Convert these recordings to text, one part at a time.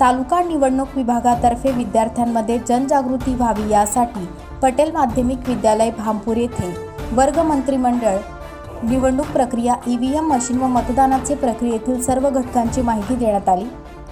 तालुका निवडणूक विभागातर्फे विद्यार्थ्यांमध्ये जनजागृती व्हावी यासाठी पटेल माध्यमिक विद्यालय भामपूर येथे वर्ग मंत्रिमंडळ निवडणूक प्रक्रिया ई व्ही एम मशीन व मतदानाचे प्रक्रियेतील सर्व घटकांची माहिती देण्यात आली.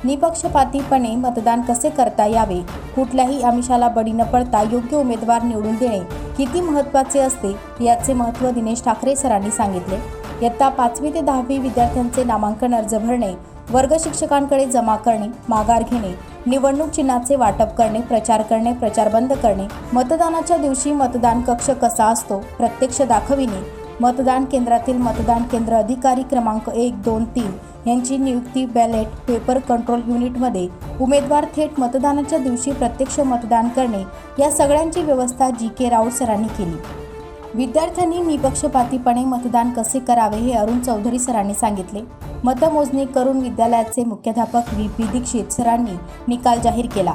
निपक्षपातीपणे मतदान कसे करता यावे कुठल्याही आमिषाला बळी न पडता योग्य उमेदवार निवडून देणे किती महत्त्वाचे असते याचे महत्त्व दिनेश ठाकरे सरांनी सांगितले. इयत्ता पाचवी ते दहावी विद्यार्थ्यांचे नामांकन अर्ज भरणे वर्ग शिक्षकांकडे जमा करणे माघार घेणे निवडणूक चिन्हाचे वाटप करणे प्रचार करणे प्रचार बंद करणे मतदानाच्या दिवशी मतदान कक्ष कसा असतो प्रत्यक्ष दाखविणे मतदान केंद्रातील मतदान केंद्र अधिकारी क्रमांक एक दोन तीन यांची नियुक्ती बॅलेट पेपर कंट्रोल युनिटमध्ये उमेदवार थेट मतदानाच्या दिवशी प्रत्यक्ष मतदान करणे या सगळ्यांची व्यवस्था जी के राऊत सरांनी केली. विद्यार्थ्यांनी निपक्षपातीपणे मतदान कसे करावे हे अरुण चौधरी सरांनी सांगितले. मतमोजणी करून विद्यालयाचे मुख्याध्यापक व्ही. पी. दीक्षित सरांनी निकाल जाहीर केला.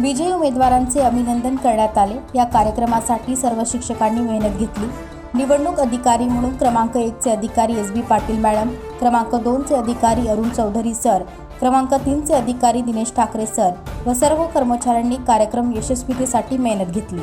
विजयी उमेदवारांचे अभिनंदन करण्यात आले. या कार्यक्रमासाठी सर्व शिक्षकांनी मेहनत घेतली. निवडणूक अधिकारी म्हणून क्रमांक एकचे अधिकारी एस. बी. पाटील मॅडम क्रमांक दोनचे अधिकारी अरुण चौधरी सर क्रमांक तीनचे अधिकारी दिनेश ठाकरे सर व सर्व कर्मचाऱ्यांनी कार्यक्रम यशस्वीतेसाठी मेहनत घेतली.